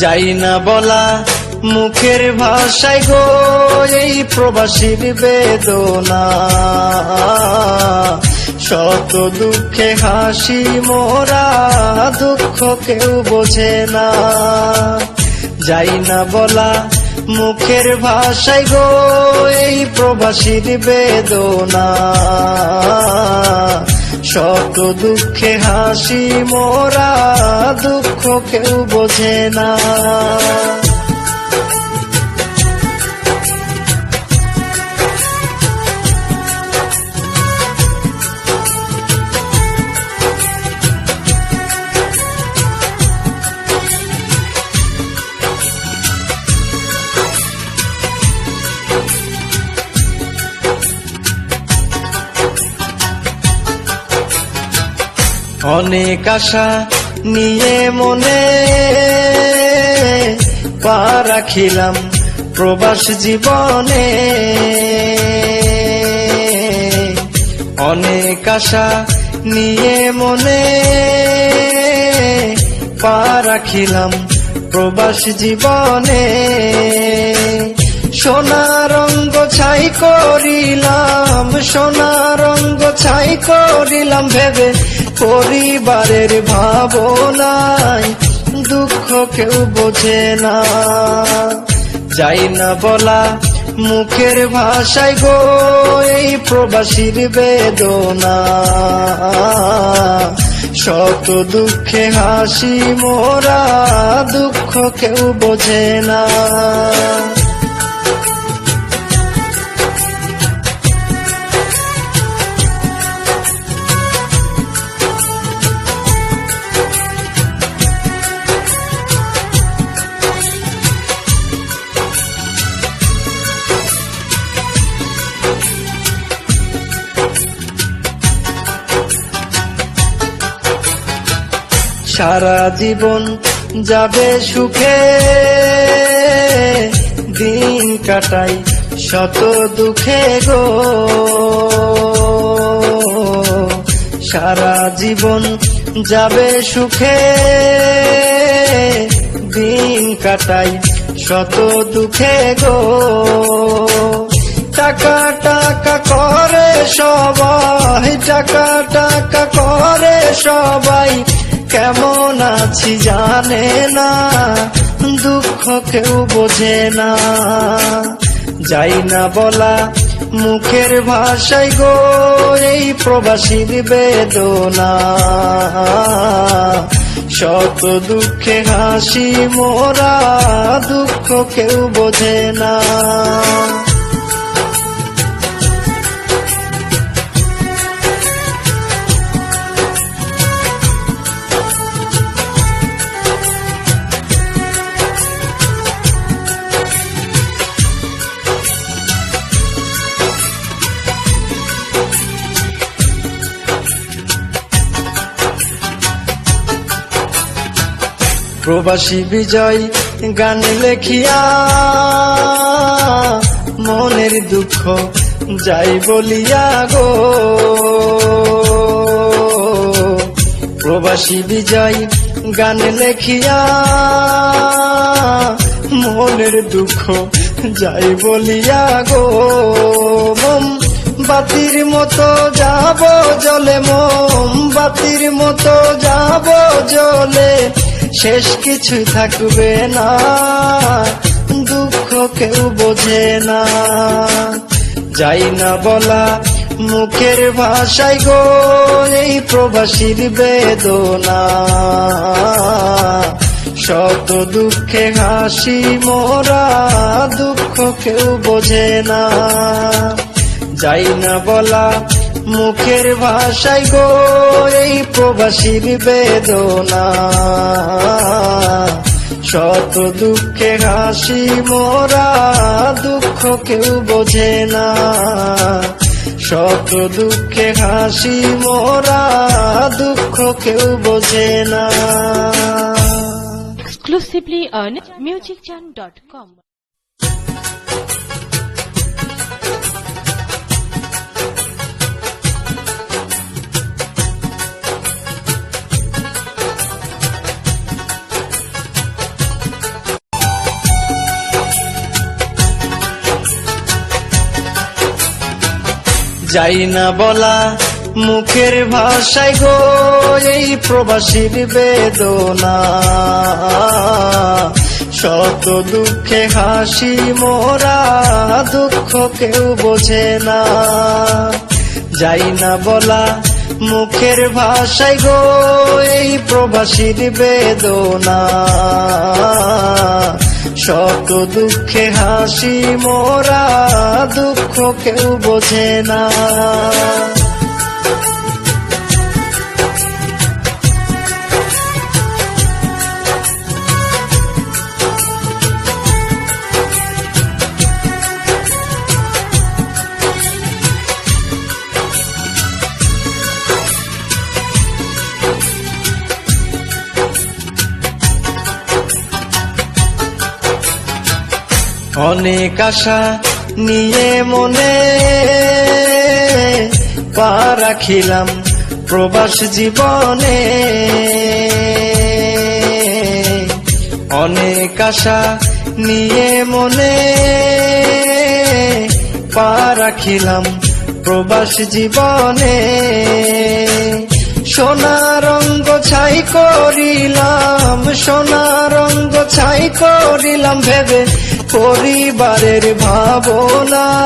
যাই না বলা মুখের ভাষায় গো, এই প্রবাসীর বেদনা। শত দুঃখে হাসি মোরা, দুঃখ কেউ বোঝে না। যাই না বলা মুখের ভাষায় গো, এই প্রবাসীর বেদনা। শত দুঃখে হাসি মোরা দুঃখ কেউ বোঝে না। অনেক আশা নিয়ে মনে পা রাখিলাম প্রবাস জীবনে। অনেক আশা নিয়ে মনে পা রাখিলাম প্রবাস জীবনে। সোনা রঙ্গ ছাই করিলাম সোনা রঙ্গ ছাই করিলাম ভেবে পরিবারের ভাবনায় দুঃখ কেউ বোঝে না। যাই না বলা মুখের ভাষায় গো, এই প্রবাসীর বেদনা। শত দুঃখে হাসি মোরা দুঃখ কেউ বোঝে না। সারা জীবন যাবে সুখে। দিন কাটাই শত দুঃখে গো। সারা জীবন যাবে সুখে। দিন কাটাই শত দুঃখে গো। টাকা টাকা করে সবাই, টাকা টাকা করে সবাই। কেমন আছি জানে না, দুঃখ কেউ বোঝে না। যাই না বলা মুখের ভাষায় গো, এই প্রবাসীর বেদনা। শত দুঃখে হাসি মোরা, দুঃখ কেউ বোঝে না। প্রবাসী বিজয় গান লেখিয়া মনের দুঃখ যাই বলিয়া গো। প্রবাসী বিজয় গান লেখিয়া মনের দুঃখ যাই বলিয়া গো। মম বাতির মতো যাব জলে, মোম বাতির মতো যাব জলে। শেষ কিছু থাকবে না, দুঃখ কেউ বোঝে না। যাই না বলা মুখের ভাষায় গো, এই প্রবাসীর বেদনা। শত দুঃখে হাসি মোরা, দুঃখ কেউ বোঝে না। যাই না বলা মুখের ভাষায় গো, এই প্রবাসীর বেদনা শত দুঃখে হাসি, মোরা দুঃখ কেউ বোঝে না। শত দুঃখে হাসি, মোরা দুঃখ কেউ বোঝে না। Exclusively on musicjan.com. যাই না বলা মুখের ভাষায় গো, এই প্রবাসীর বেদনা। শত দুঃখে হাসি মোরা, দুঃখ কেউ বোঝে না। যাই না বলা মুখের ভাষায় গো, এই প্রবাসীর বেদনা। শত দুঃখে হাসি মোরা দুঃখ কেউ বোঝে না। অনেক আশা নিয়ে মনে পা রাখিলাম প্রবাস জীবনে। অনেক আশা নিয়ে মনে পা রাখিলাম প্রবাস জীবনে। সোনা রঙ্গ ছাই করিলাম সোনা রঙ্গ ছাই করিলাম ভেবে পরিবারের ভাবনা